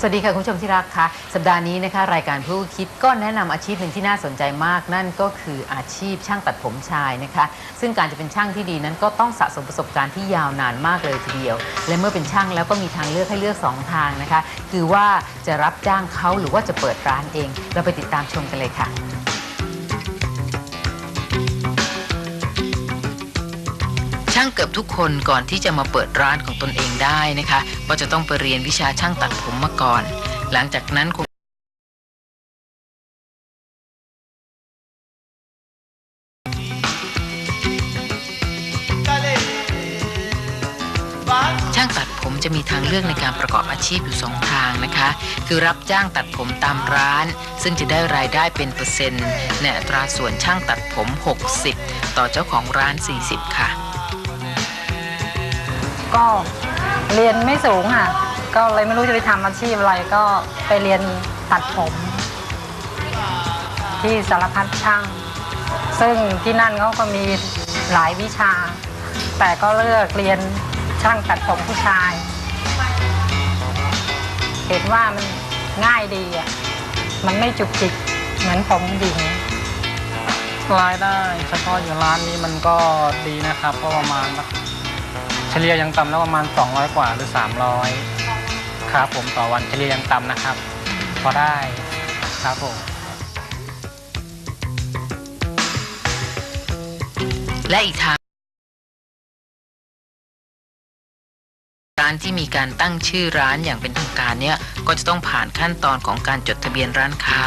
สวัสดีค่ะคุณผู้ชมที่รักค่ะสัปดาห์นี้นะคะ รายการผู้คิดก็แนะนำอาชีพหนึ่งที่น่าสนใจมาก นั่นก็คืออาชีพช่างตัดผมชายนะคะ ซึ่งการจะเป็นช่างที่ดีนั้นก็ต้องสะสมประสบการณ์ที่ยาวนานมากเลยทีเดียว และเมื่อเป็นช่างแล้วก็มีทางเลือกให้เลือกสองทางนะคะ คือว่าจะรับจ้างเขาหรือว่าจะเปิดร้านเอง เราไปติดตามชมกันเลยค่ะ ช่างเกือบทุกคนก่อนที่จะมาเปิดร้านของตนเองได้นะคะก็จะต้องไปเรียนวิชาช่างตัดผมมาก่อน หลังจากนั้นคงช่างตัดผมจะมีทางเลือกในการประกอบอาชีพอยู่สองทางนะคะ คือรับจ้างตัดผมตามร้าน ซึ่งจะได้รายได้เป็นเปอร์เซ็นต์ในอัตราส่วนช่างตัดผม 60 ต่อเจ้าของร้าน 40 ค่ะ ก็เรียนไม่สูงค่ะ ก็เลยไม่รู้จะไปทำอาชีพอะไรก็ไปเรียนตัดผม ที่สารพัดช่าง ซึ่งที่นั่นเขาก็มีหลายวิชา แต่ก็เลือกเรียนช่างตัดผมผู้ชาย เห็นว่ามันง่ายดีอะ มันไม่จุกจิกเหมือนผมหญิงรายได้เฉพาะอยู่ร้านนี้มันก็ดีนะครับ ก็ประมาณ เฉลี่ยอยังต่ำแล้วประมาณ 200 กว่าหรือ 300 ครับผมต่อวันเฉลี่ยอยังต่ำนะครับ พอได้ครับผมและอีกทางร้านที่มีการตั้งชื่อร้านอย่างเป็นทางการเนี่ยก็จะต้องผ่านขั้นตอนของการจดทะเบียนร้านค้า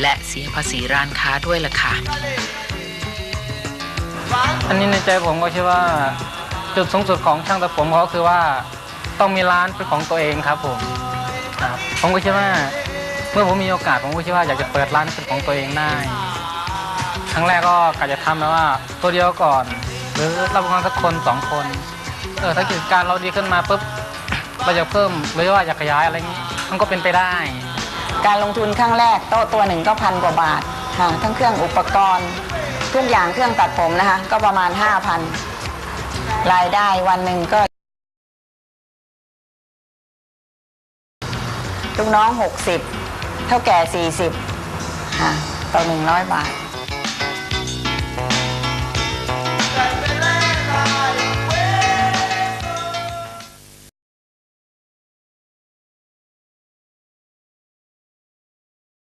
และเสียภาษีร้านค้าด้วยล่ะค่ะ อันนี้ในใจผมก็คิดว่า จุดสูงสุดของช่างตัดผมก็คือว่าต้องมีร้านเป็นของตัวเองครับผมครับผมก็คิดว่าเมื่อผมมีโอกาสผมก็คิดว่าอยากจะเปิดร้านเป็นของตัวเองได้ ครั้งแรกก็กะจะทำแล้วว่าตัวเดียวก่อน หรือรับประกันสักคนสองคนเออถ้ากิจการเราดีขึ้นมาปุ๊บเราจะเพิ่มหรือว่าอยากขยายอะไรงนี้มันก็เป็นไปได้ การลงทุนครั้งแรกโต๊ะตัวหนึ่งก็พันกว่าบาทค่ะทั้งเครื่องอุปกรณ์ ทุกอย่างเครื่องตัดผมนะคะ ก็ประมาณ 5,000 รายได้วันหนึ่งก็ ลูกน้อง 60 เท่าแก่ 40ค่ะต่อ100 บาท